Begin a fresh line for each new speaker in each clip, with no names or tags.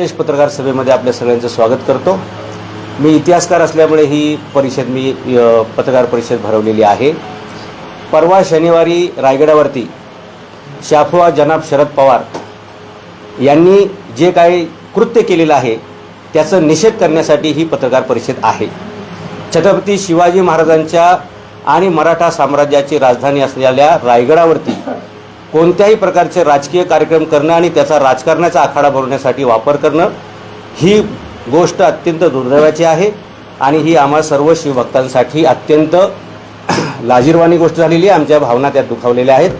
विशेष पत्रकार सभेमध्ये आपल्या सगळ्यांचं स्वागत करतो. मी इतिहासकार असल्यामुळे ही परिषद मी पत्रकार परिषद भरवलेली आहे. परवा शनिवारी रायगडावरती शाफवा जनाब शरद पवार यांनी जे काही कृत्य केलेलं आहे त्याचं निषेध करण्यासाठी ही पत्रकार परिषद आहे. छत्रपती शिवाजी महाराजांच्या आणि मराठा साम्राज्याची राजधानी असलेल्या रायगडावरती कोणत्याही प्रकारचे राजकीय कार्यक्रम करणं आणि त्याचा राजकारणाचा आखाडा भरवण्यासाठी वापर करणं ही गोष्ट अत्यंत दुर्दैवाची आहे आणि ही आम्हा सर्व शिवभक्तांसाठी अत्यंत लाजीरवाणी गोष्ट झालेली आहे. आमच्या भावना त्यात दुखावलेल्या आहेत.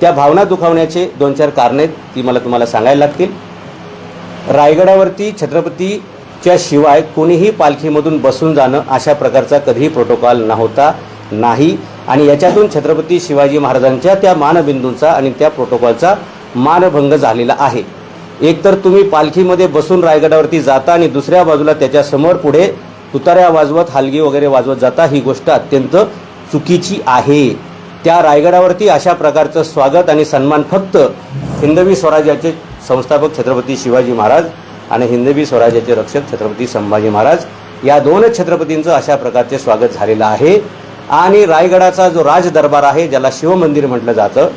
त्या भावना दुखावण्याचे दोन चार कारणे आहेत ती मला तुम्हाला सांगायला लागतील. रायगडावरती छत्रपतीच्या शिवाय कोणीही पालखीमधून बसून जाणं अशा प्रकारचा कधीही प्रोटोकॉल नव्हता. नाही. आणि याच्यातून छत्रपती शिवाजी महाराजांच्या त्या मानबिंदूंचा आणि त्या प्रोटोकॉलचा मानभंग झालेला आहे. एकतर तुम्ही पालखीमध्ये बसून रायगडावरती जाता आणि दुसऱ्या बाजूला त्याच्यासमोर पुढे तुताऱ्या वाजवत हलगी वगैरे वाजवत जाता ही गोष्ट अत्यंत चुकीची आहे. त्या रायगडावरती अशा प्रकारचं स्वागत आणि सन्मान फक्त हिंदवी स्वराज्याचे संस्थापक छत्रपती शिवाजी महाराज आणि हिंदवी स्वराज्याचे रक्षक छत्रपती संभाजी महाराज या दोनच छत्रपतींचं अशा प्रकारचे स्वागत झालेलं आहे. आणि रायगडाचा जो राज दरबार आहे ज्याला शिवमंदिर म्हटलं जातं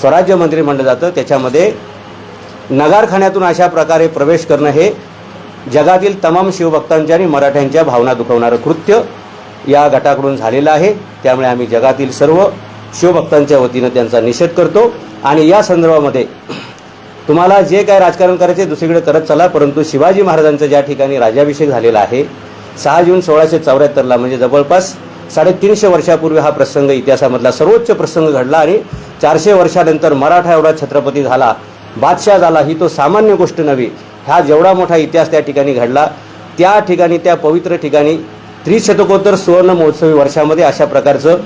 स्वराज्य मंदिर म्हटलं जातं त्याच्यामध्ये नगारखान्यातून अशा प्रकारे प्रवेश करणं हे जगातील तमाम शिवभक्तांच्या आणि मराठ्यांच्या भावना दुखवणारं कृत्य या गटाकडून झालेलं आहे. त्यामुळे आम्ही जगातील सर्व शिवभक्तांच्या वतीनं त्यांचा निषेध करतो. आणि या संदर्भामध्ये तुम्हाला जे काय राजकारण करायचे दुसरीकडे करत चला परंतु शिवाजी महाराजांचा ज्या ठिकाणी राजाभिषेक झालेला आहे सहा जून सोळाशे चौऱ्याहत्तरला म्हणजे जवळपास साडेतीनशे वर्षापूर्वी हा प्रसंग इतिहासामधला सर्वोच्च प्रसंग घडला आणि चारशे वर्षानंतर मराठा एवढा छत्रपती झाला. बादशाह झाला ही तो सामान्य गोष्ट नव्हे. हा जेवढा मोठा इतिहास त्या ठिकाणी घडला. त्या ठिकाणी त्या पवित्र ठिकाणी त्रिशतकोत्तर सुवर्ण महोत्सवी वर्षामध्ये अशा प्रकारचं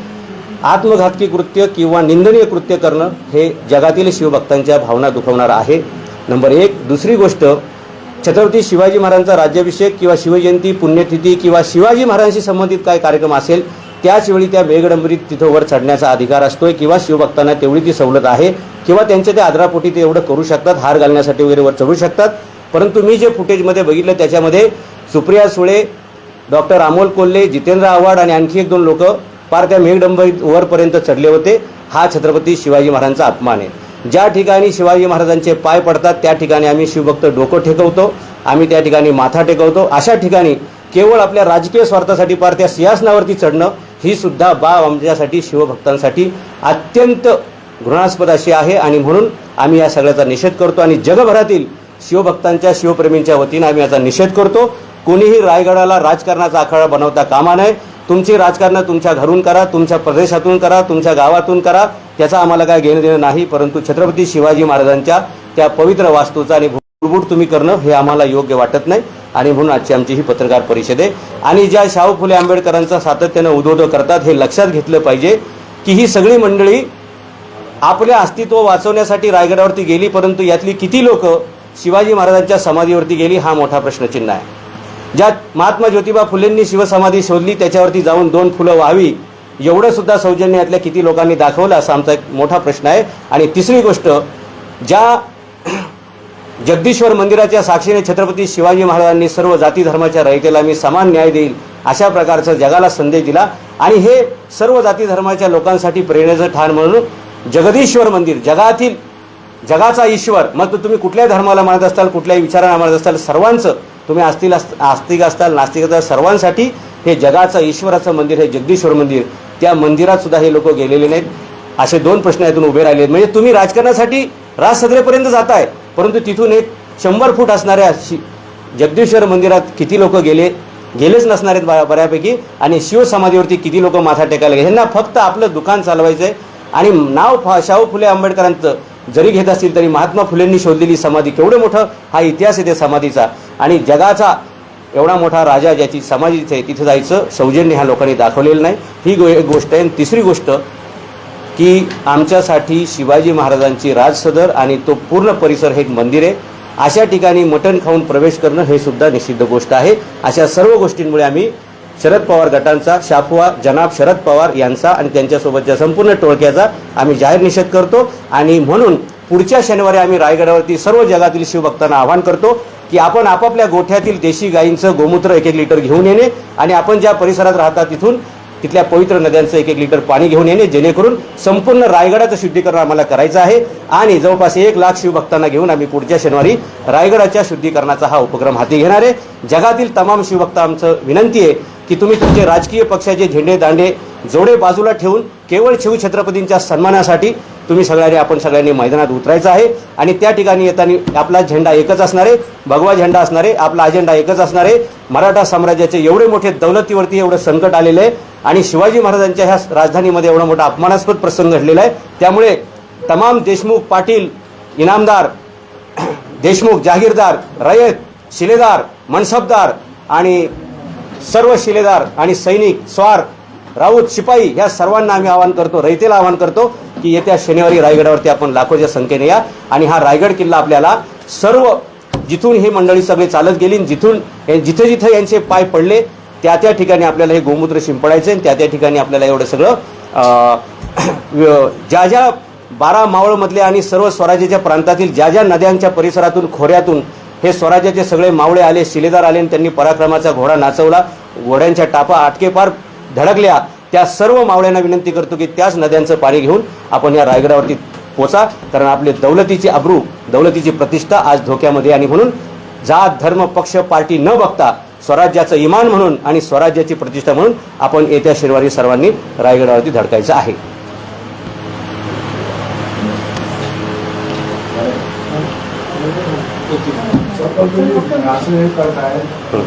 आत्मघातकी कृत्य किंवा निंदनीय कृत्य करणं हे जगातील शिवभक्तांच्या भावना दुखवणार आहे. नंबर एक दुसरी गोष्ट छत्रपती शिवाजी महाराजांचा राज्याभिषेक किंवा शिवजयंती पुण्यतिथी किंवा शिवाजी महाराजांशी संबंधित काय कार्यक्रम असेल त्याचवेळी त्या वेगडंबरीत तिथं वर चढण्याचा अधिकार असतोय किंवा शिवभक्तांना तेवढी ती सवलत आहे किंवा त्यांच्या त्या आदरापोटी ते एवढं करू शकतात हार घालण्यासाठी वगैरे वर चढू शकतात. परंतु मी जे फुटेजमध्ये बघितलं त्याच्यामध्ये सुप्रिया सुळे डॉक्टर अमोल कोल्हे जितेंद्र आव्हाड आणि आणखी एक दोन लोक पार त्या मेघडंबरीत वरपर्यंत चढले होते. हा छत्रपती शिवाजी महाराजांचा अपमान आहे. ज्या ठिकाणी शिवाजी महाराजांचे पाय पडतात त्या ठिकाणी आम्ही शिवभक्त डोकं ठेकवतो आम्ही त्या ठिकाणी माथा टेकवतो. अशा ठिकाणी केवळ आपल्या राजकीय स्वार्थासाठी पार त्या सिंहासनावरती चढणं ही सुद्धा बाब आमच्यासाठी शिवभक्तांसाठी अत्यंत घृणास्पद अशी आहे. आणि म्हणून आम्ही या सगळ्याचा निषेध करतो आणि जगभरातील शिवभक्तांच्या शिवप्रेमींच्या वतीनं आम्ही याचा निषेध करतो. कोणीही रायगडाला राजकारणाचा आखाडा बनवता कामा नये. तुमची राजकारणं तुमच्या घरून करा तुमच्या प्रदेशातून करा तुमच्या गावातून करा. त्याचा आम्हाला काय घेणं देणं नाही परंतु छत्रपती शिवाजी महाराजांच्या त्या पवित्र वास्तूचा आणि भुलबुट तुम्ही करणं हे आम्हाला योग्य वाटत नाही. आणि म्हणून आजची आमची ही पत्रकार परिषद आहे. आणि ज्या शाहू फुले आंबेडकरांचा सातत्यानं उदोद करतात हे लक्षात घेतलं पाहिजे की ही सगळी मंडळी आपले अस्तित्व वाचवण्यासाठी रायगडावरती गेली परंतु यातली किती लोक शिवाजी महाराजांच्या समाधीवरती गेली हा मोठा प्रश्नचिन्ह आहे. ज्या महात्मा ज्योतिबा फुलेंनी शिवसमाधी शोधली त्याच्यावरती जाऊन दोन फुलं व्हावी एवढं सुद्धा सौजन्य यातल्या किती लोकांनी दाखवलं असा आमचा एक मोठा प्रश्न आहे. आणि तिसरी गोष्ट ज्या जगदीश्वर मंदिराच्या साक्षीने छत्रपती शिवाजी महाराजांनी सर्व जाती धर्माच्या रयतेला मी समान न्याय देईल अशा प्रकारचा जगाला संदेश दिला. आणि हे सर्व जाती धर्माच्या लोकांसाठी प्रेरणेचं ठाण म्हणून जगदीश्वर मंदिर जगातील जगाचा ईश्वर मग तो तुम्ही कुठल्याही धर्माला मानत असताल कुठल्याही विचारांना मानत असताल सर्वांचं तुम्ही आस्तिक आस्तिक असताल नास्तिक असताल सर्वांसाठी हे जगाचं ईश्वराचं मंदिर हे जगदीश्वर मंदिर. त्या मंदिरात सुद्धा हे लोक गेलेले नाहीत. असे दोन प्रश्न यातून उभे राहिले म्हणजे तुम्ही राजकारणासाठी राजसदरेपर्यंत जाताय परंतु तिथून एक शंभर फूट असणाऱ्या शि जगदीश्वर मंदिरात किती लोक गेले गेलेच नसणार आहेत बऱ्यापैकी. आणि शिवसमाधीवरती किती लोक माथा टेकायला गेले? ह्यांना फक्त आपलं दुकान चालवायचं आहे आणि नाव फा शाहू फुले आंबेडकरांचं जरी घेत असतील तरी महात्मा फुलेंनी शोधलेली समाधी केवढं मोठं? हा इतिहास आहे त्या समाधीचा. आणि जगाचा एवढा मोठा राजा ज्याची समाधी आहे तिथे जायचं सौजन्य ह्या लोकांनी दाखवलेलं नाही. ही गो एक गोष्ट आहे. आणि तिसरी गोष्ट की आमच्यासाठी शिवाजी महाराजांची राजसदर आणि तो पूर्ण परिसर हे एक मंदिर आहे. अशा ठिकाणी मटण खाऊन प्रवेश करणं हे सुद्धा निषिद्ध गोष्ट आहे. अशा सर्व गोष्टींमुळे आम्ही शरद पवार गटांचा शाफवा जनाब शरद पवार यांचा आणि त्यांच्यासोबतच्या संपूर्ण टोळक्याचा आम्ही जाहीर निषेध करतो. आणि म्हणून पुढच्या शनिवारी आम्ही रायगडावरती सर्व जगातील शिवभक्तांना आवाहन करतो की आपण आपापल्या गोठ्यातील देशी गायींचं गोमूत्र एक एक लिटर घेऊन येणे आणि आपण ज्या परिसरात राहता तिथून तिथल्या पवित्र नद्यांचं एक एक लिटर पाणी घेऊन येणे जेणेकरून संपूर्ण रायगडाचं शुद्धीकरण आम्हाला करायचं आहे. आणि जवळपास एक लाख शिवभक्तांना घेऊन आम्ही पुढच्या शनिवारी रायगडाच्या शुद्धीकरणाचा हा उपक्रम हाती घेणार आहे. जगातील तमाम शिवभक्त आमचं विनंती आहे की तुम्ही तुमचे राजकीय पक्षाचे झेंडे दांडे जोडे बाजूला ठेवून केवळ शिवछत्रपतींच्या सन्मानासाठी तुम्ही सगळ्यांनी आपण सगळ्यांनी मैदानात उतरायचं आहे. आणि त्या ठिकाणी येताना आपला झेंडा एकच असणार आहे. भगवा झेंडा असणार आहे. आपला अजेंडा एकच असणार आहे. मराठा साम्राज्याचे एवढे मोठे दौलतीवरती एवढं संकट आलेलं आहे. आणि शिवाजी महाराजांच्या ह्या राजधानीमध्ये एवढा मोठा अपमानास्पद प्रसंग घडलेला आहे. त्यामुळे तमाम देशमुख पाटील इनामदार देशमुख जागीरदार रयत शिलेदार मनसबदार आणि सर्व शिलेदार आणि सैनिक स्वार राऊत शिपाई या सर्वांना आम्ही आवाहन करतो रयतेला आवाहन करतो. की येत्या शनिवारी रायगडावरती आपण लाखोच्या संख्येने या. आणि हा रायगड किल्ला आपल्याला सर्व जिथून ही मंडळी सगळी चालत गेली आणि जिथून हे- जिथे जिथे यांचे पाय पडले त्या त्या ठिकाणी आपल्याला हे गोमूत्र शिंपडायचे आणि त्या त्या ठिकाणी आपल्याला एवढं सगळं ज्या ज्या बारा मावळमधले आणि सर्व स्वराज्याच्या प्रांतातील ज्या ज्या नद्यांच्या परिसरातून खोऱ्यातून हे स्वराज्याचे सगळे मावळे आले शिलेदार आले आणि त्यांनी पराक्रमाचा घोडा नाचवला. घोड्यांच्या टापा आटकेपार धडकल्या. त्या सर्व मावळ्यांना विनंती करतो की त्याच नद्यांचं पाणी घेऊन आपण या रायगडावरती पोचा कारण आपले दौलतीची अब्रू दौलतीची प्रतिष्ठा आज धोक्यामध्ये आणि म्हणून जात धर्म पक्ष पार्टी न बघता स्वराज्याचं इमान म्हणून आणि स्वराज्याची प्रतिष्ठा म्हणून आपण येत्या शनिवारी सर्वांनी रायगडावरती धडकायचं आहे
Thank you. असं हे करताय अं,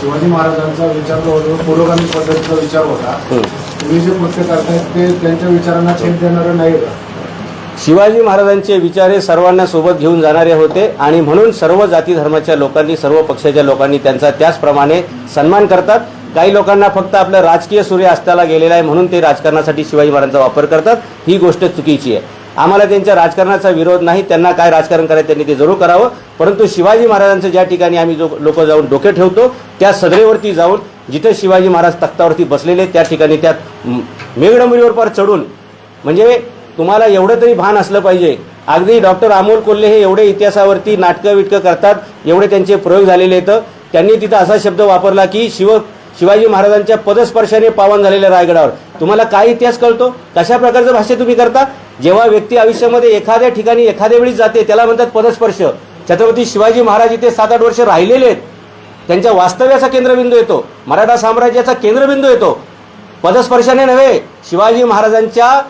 शिवाजी महाराजांचा विचार जो होता पुरोगामी पद्धतीचा विचार होता.
हं.
तुम्ही जे कृत्य करताय ते त्यांच्या विचारांना छेद देणारं नाही का
शिवाजी महाराजांचे विचार हे सर्वांना सोबत घेऊन जाणारे होते आणि म्हणून सर्व जाती धर्माच्या लोकांनी सर्व पक्षाच्या लोकांनी त्यांचा त्याचप्रमाणे सन्मान करतात. काही लोकांना फक्त आपलं राजकीय सूर्य अस्ताला गेलेला आहे म्हणून ते राजकारणासाठी शिवाजी महाराजांचा वापर करतात. ही गोष्ट चुकीची आहे. आम्हाला त्यांच्या राजकारणाचा विरोध नाही त्यांना काय राजकारण करायचं त्यांनी ते जरूर करावं. परंतु शिवाजी महाराजांचं ज्या ठिकाणी आम्ही जो लोक जाऊन डोके ठेवतो त्या सदरेवरती जाऊन जिथे शिवाजी महाराज तख्तावरती बसलेले त्या ठिकाणी त्यात म- मेघडंबरीवर पार चढून म्हणजे तुम्हाला एवढं तरी भान असलं पाहिजे. अगदी डॉक्टर अमोल कोल्हे हे एवढे इतिहासावरती नाटकं विटकं करतात एवढे त्यांचे प्रयोग झालेले आहेत. त्यांनी तिथं असा शब्द वापरला की शिव शिवाजी महाराजांच्या पदस्पर्शाने पावन झालेल्या रायगडावर. तुम्हाला काय इतिहास कळतो? कशा प्रकारचं भाष्य तुम्ही करता? जेव्हा व्यक्ती आयुष्यामध्ये एखाद्या ठिकाणी एखाद्या वेळी जाते त्याला म्हणतात पदस्पर्श. छत्रपती शिवाजी महाराज इथे सात आठ वर्ष राहिलेले आहेत. त्यांच्या वास्तव्याचा केंद्रबिंदू येतो. मराठा साम्राज्याचा केंद्रबिंदू येतो. पदस्पर्शाने नव्हे शिवाजी महाराजांच्या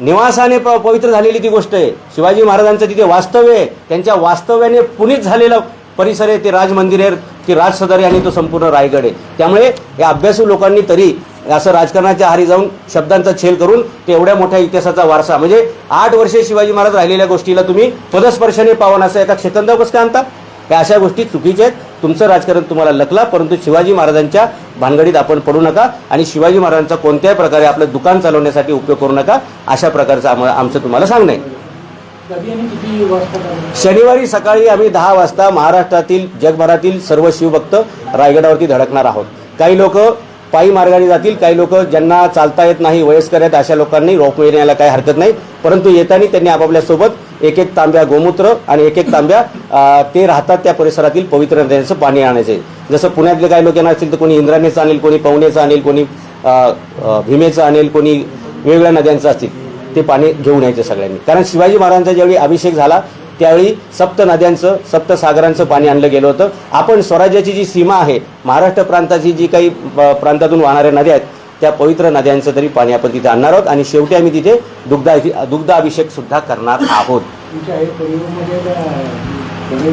निवासाने प पवित्र झालेली ती गोष्ट आहे. शिवाजी महाराजांचं तिथे वास्तव्य आहे. त्यांच्या वास्तव्याने पुनीत झालेलं परिसर आहे ते राजमंदिर आहे की राजसदारी आणि तो संपूर्ण रायगड आहे. त्यामुळे या अभ्यासू लोकांनी तरी असं राजकारणाच्या हारी जाऊन शब्दांचा छेल करून ते एवढ्या मोठ्या इतिहासाचा वारसा. म्हणजे आठ वर्षे शिवाजी महाराज राहिलेल्या गोष्टीला तुम्ही पदस्पर्शाने पावन असं एका क्षेत्रंदा कसं काय आणता? या अशा गोष्टी चुकीच्या आहेत. तुमचं राजकारण तुम्हाला लकला परंतु शिवाजी महाराजांच्या भानगडीत आपण पडू नका आणि शिवाजी महाराजांचा कोणत्याही प्रकारे आपलं दुकान चालवण्यासाठी उपयोग करू नका अशा प्रकारचं आम्हाला आमचं तुम्हाला सांगणं आहे. शनिवारी सकाळी आम्ही दहा वाजता महाराष्ट्रातील जगभरातील सर्व शिवभक्त रायगडावरती धडकणार आहोत. काही लोक पायी मार्गाने जातील. काही लोक ज्यांना चालता येत नाही वयस्कर आहेत अशा लोकांनी रोपवे न्यायला काही हरकत नाही. परंतु येताना त्यांनी आपापल्या सोबत एक एक तांब्या गोमूत्र आणि एक एक तांब्या ते राहतात त्या परिसरातील पवित्र नद्यांचं पाणी आणायचे. जसं पुण्यातले काही लोक येणार असतील तर कोणी इंद्राणीचं आणेल कोणी पवनेचं आणेल कोणी भीमेचं आणेल कोणी वेगवेगळ्या नद्यांचं असतील ते पाणी घेऊन यायचं सगळ्यांनी. कारण शिवाजी महाराजांचा ज्यावेळी अभिषेक झाला त्यावेळी सप्त नद्यांचं सप्त सागरांचं पाणी आणलं गेलं होतं. आपण स्वराज्याची जी सीमा आहे महाराष्ट्र प्रांताची जी काही प्रांतातून वाहणाऱ्या नद्या आहेत त्या पवित्र नद्यांचं तरी पाणी आपण तिथे आणणार आहोत आणि शेवटी आम्ही तिथे दुग्ध दुग्ध अभिषेक सुद्धा करणार आहोत.
हे?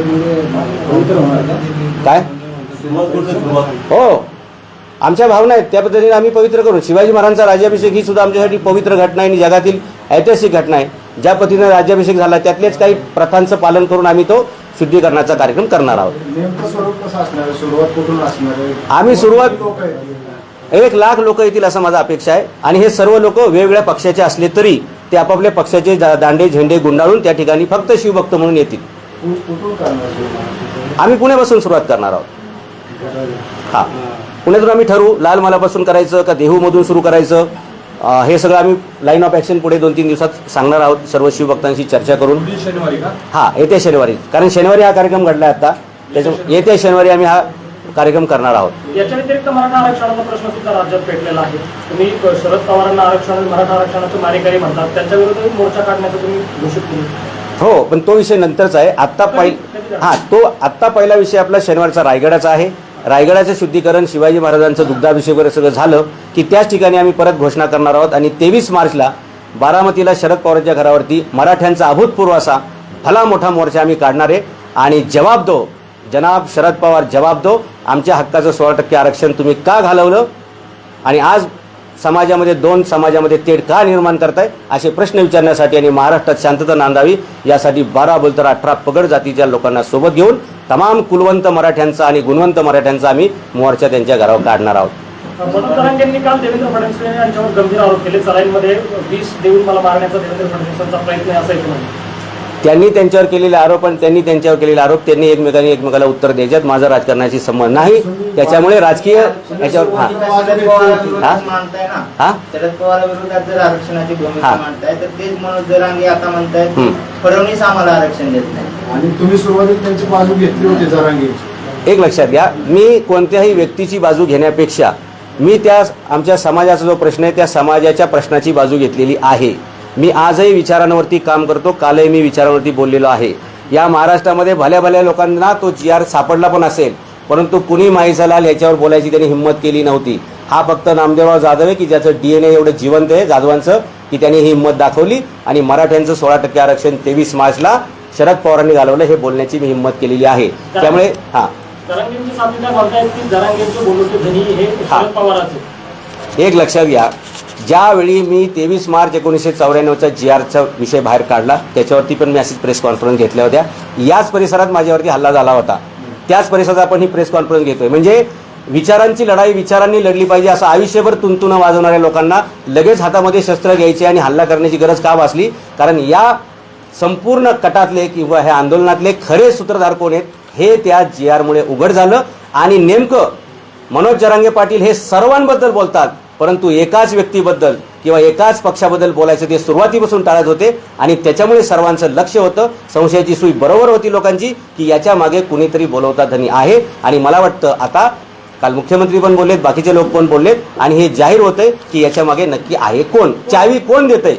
काय? हो. आमच्या भावना आहेत. त्या पद्धतीने आम्ही पवित्र करू. शिवाजी महाराजांचा राज्याभिषेक ही सुद्धा आमच्यासाठी पवित्र घटना आहे आणि जगातील ऐतिहासिक घटना आहे. ज्या पद्धतीने राज्याभिषेक झाला त्यातलेच काही प्रथांचं पालन करून आम्ही तो शुद्धीकरणाचा कार्यक्रम करणार आहोत. आम्ही सुरुवात- एक लाख लोक येतील असं माझा अपेक्षा आहे. आणि हे सर्व लोक वेगवेगळ्या पक्षाचे असले तरी ते आपापल्या पक्षाचे दांडे झेंडे गुंडाळून त्या ठिकाणी फक्त शिवभक्त म्हणून येतील? आम्ही पुण्यापासून सुरुवात करणार आहोत. हा. पुण्यातून आम्ही ठरवू लाल मालापासून करायचं का देहूमधून सुरू करायचं? हे सगळं आम्ही लाईन ऑफ ॲक्शन पुढे दोन तीन दिवसात सांगणार आहोत सर्व शिवभक्तांशी चर्चा करून.
शनिवारी
हा येत्या शनिवारी. कारण शनिवारी हा कार्यक्रम घडला आता. त्याच्या येत्या शनिवारी. आम्ही हा कार्यक्रम करणार आहोत.
याच्या व्यतिरिक्त मराठा आरक्षणाचा प्रश्न सुद्धा राज्यात पेटलेला आहे. तुम्ही शरद पवारांना आरक्षण मराठा आरक्षणाचे मारेकरी म्हणतात. त्यांच्या विरोधात मोर्चा काढण्याचं तुम्ही घोषित केलं.
हो पण तो विषय नंतरचा आहे. आत्ता पहिला हां तो आत्ता पहिला विषय आपला शनिवारचा रायगडाचा आहे. रायगडाचं शुद्धीकरण शिवाजी महाराजांचं दुग्धाभिषेक वगैरे सगळं झालं की त्याच ठिकाणी आम्ही परत घोषणा करणार आहोत. आणि तेवीस मार्चला बारामतीला शरद पवारांच्या घरावरती मराठ्यांचा अभूतपूर्व असा भला मोठा मोर्चा आम्ही काढणार आहे. आणि जवाब दो. जनाब शरद पवार जवाब दो. आमच्या हक्काचं सोळा टक्के आरक्षण तुम्ही का घालवलं? आणि आज समाजामध्ये दोन समाजामध्ये तेढ का निर्माण करताय? असे प्रश्न विचारण्यासाठी आणि महाराष्ट्रात शांतता नांदावी यासाठी बारा बोलतर अठरा पगड जातीच्या लोकांना सोबत घेऊन तमाम कुलवंत मराठ्यांचा आणि गुणवंत मराठ्यांचा आम्ही मोर्चा त्यांच्या घरावर काढणार आहोत.
यांनी काल देवेंद्र फडणवीस यांच्यावर गंभीर आरोप केले. सराईंमध्ये विष देऊन मला मारण्याचा देवेंद्र फडणवीसांचा प्रयत्न असायचा
त्यांनी त्यांच्यावर केलेले आरोप आणि त्यांनी त्यांच्यावर केलेले आरोप त्यांनी एकमेकांनी एकमेकाला उत्तर द्यायच्यात. माझा राजकारणाशी संबंध नाही. त्याच्यामुळे राजकीय याच्यावर हां. हां?
शरद पवाराविरोधात जर आरक्षणाची भूमिका
हा.
मांडताय तर तेच मनोज जरांगे आता म्हणतायत
हम्म.
फडणवीस आम्हाला आरक्षण देत नाही
आणि तुम्ही सुरुवातीला त्यांची बाजू घेतली होती जरांगीची
एक लक्षात घ्या मी कोणत्याही व्यक्तीची बाजू घेण्यापेक्षा मी त्या आमच्या समाजाचा जो प्रश्न आहे त्या समाजाच्या प्रश्नाची बाजू घेतलेली आहे. मी आजही विचारांवरती काम करतो कालही मी विचारांवरती बोललेलो आहे. या महाराष्ट्रामध्ये भल्या भल्या लोकांना तो जी आर सापडला पण असेल परंतु कुणी माहीसालाल याच्यावर बोलायची त्यांनी हिंमत केली नव्हती. हा फक्त नामदेवराव जाधव आहे की ज्याचं डीएनए एवढं जिवंत आहे जाधवांचं की त्यांनी ही हिंमत दाखवली आणि मराठ्यांचं सोळा टक्के आरक्षण तेवीस मार्चला शरद पवारांनी घालवलं हे बोलण्याची मी हिंमत केलेली आहे. त्यामुळे हां. एक लक्षात घ्या ज्यावेळी मी तेवीस मार्च एकोणीसशे चौऱ्याण्णवचा जी आरचा विषय बाहेर काढला त्याच्यावरती पण मी अशीच प्रेस कॉन्फरन्स घेतल्या होत्या. याच परिसरात माझ्यावरती हल्ला झाला होता. त्याच परिसरात आपण ही प्रेस कॉन्फरन्स घेतोय. म्हणजे विचारांची लढाई विचारांनी लढली पाहिजे असं आयुष्यभर तुंतुनं वाजवणाऱ्या लोकांना लगेच हातामध्ये शस्त्र घ्यायचे आणि हल्ला करण्याची गरज का भासली? कारण या संपूर्ण कटातले किंवा ह्या आंदोलनातले खरे सूत्रधार कोण आहेत हे त्या जी आरमुळे उघड झालं. आणि नेमकं मनोज जरांगे पाटील हे सर्वांबद्दल बोलतात. परंतु एकाच व्यक्तीबद्दल किंवा एकाच पक्षाबद्दल बोलायचं ते सुरुवातीपासून टाळत होते आणि त्याच्यामुळे सर्वांचं लक्ष होतं संशयाची सुई बरोबर होती लोकांची की याच्या मागे कुणीतरी बोलवता धनी आहे. आणि मला वाटतं आता काल मुख्यमंत्री पण बोललेत बाकीचे लोक पण बोललेत आणि हे जाहीर होतंय की याच्या मागे नक्की आहे कोण? चावी कोण देतंय?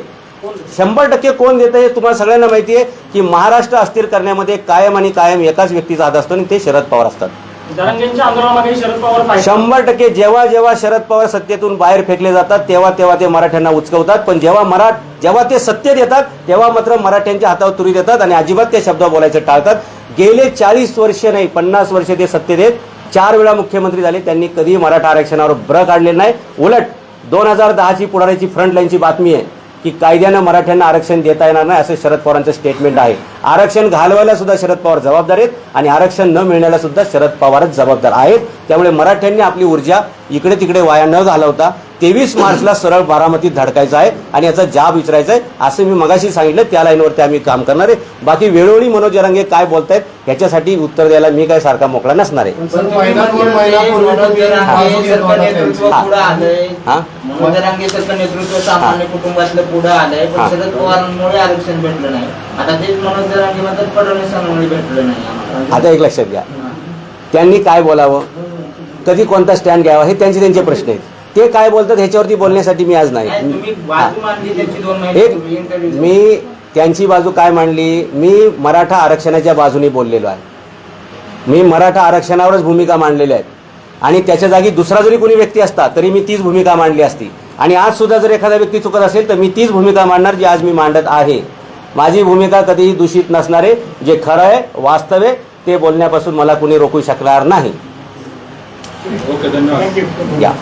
शंभर टक्के कोण देतं हे तुम्हाला सगळ्यांना माहिती आहे की महाराष्ट्र अस्थिर करण्यामध्ये कायम आणि कायम एकाच व्यक्तीचा हात असतो आणि ते शरद पवार असतात.
जरांगेंच्या आंदोलनामागे शरद पवार पाहिजे
शंभर टक्के जेव्हा जेव्हा शरद पवार सत्तेतून बाहेर फेकले जातात तेव्हा तेव्हा ते मराठ्यांना उचकवतात. पण जेव्हा मरा जेव्हा ते सत्तेत येतात तेव्हा मात्र मराठ्यांच्या हातावर तुरी देतात आणि अजिबात ते शब्द बोलायचं टाळतात. गेले चाळीस वर्ष नाही पन्नास वर्ष ते सत्तेत आहेत. चार वेळा मुख्यमंत्री झाले त्यांनी कधीही मराठा आरक्षणावर ब्र काढले नाही. उलट दोन हजार दहाची पुढाऱ्याची फ्रंटलाईनची बातमी आहे. की कायद्यानं मराठ्यांना आरक्षण देता येणार नाही असं शरद पवारांचं स्टेटमेंट आहे. आरक्षण घालवायला सुद्धा शरद पवार जबाबदार आहेत आणि आरक्षण न मिळण्याला सुद्धा शरद पवारच जबाबदार आहेत. त्यामुळे मराठ्यांनी आपली ऊर्जा इकडे तिकडे वाया न घालवता तेवीस मार्चला सरळ बारामतीत धडकायचं आहे आणि याचा जाब विचारायचा आहे असं मी मगाशी सांगितलं त्या लाईनवरती आम्ही काम करणार आहे. बाकी वेळोवेळी मनोज जरांगे काय बोलतायत ह्याच्यासाठी उत्तर द्यायला मी काय सारखा मोकळा नसणार आहे. हा.
नेतृत्व सामान्य कुटुंबातलं पुढे आलंय. पण शरद पवारांमुळे आरक्षण भेटलं नाही. तेच मनोज जरांगे म्हणतात फडणवीसांमुळे भेटलं नाही
आता एक लक्षात घ्या. त्यांनी काय बोलावं? कधी कोणता स्टँड घ्यावा? हे त्यांचे त्यांचे प्रश्न आहेत. ते काय बोलतात ह्याच्यावरती बोलण्यासाठी मी आज
नाही,
एक मी त्यांची बाजू काय मांडली? मी मराठा आरक्षणाच्या बाजूने बोललेलो आहे. मी मराठा आरक्षणावरच भूमिका मांडलेल्या आहेत आणि त्याच्या जागी दुसरा जरी कोणी व्यक्ती असता तरी मी तीच भूमिका मांडली असती. आणि आज सुद्धा जर एखादा व्यक्ती चुकत असेल तर मी तीच भूमिका मांडणार जी आज मी मांडत आहे. माझी भूमिका कधीही दूषित नसणारे जे खरं आहे वास्तव आहे ते बोलण्यापासून मला कुणी रोखू शकणार नाही.
थँक्यू
या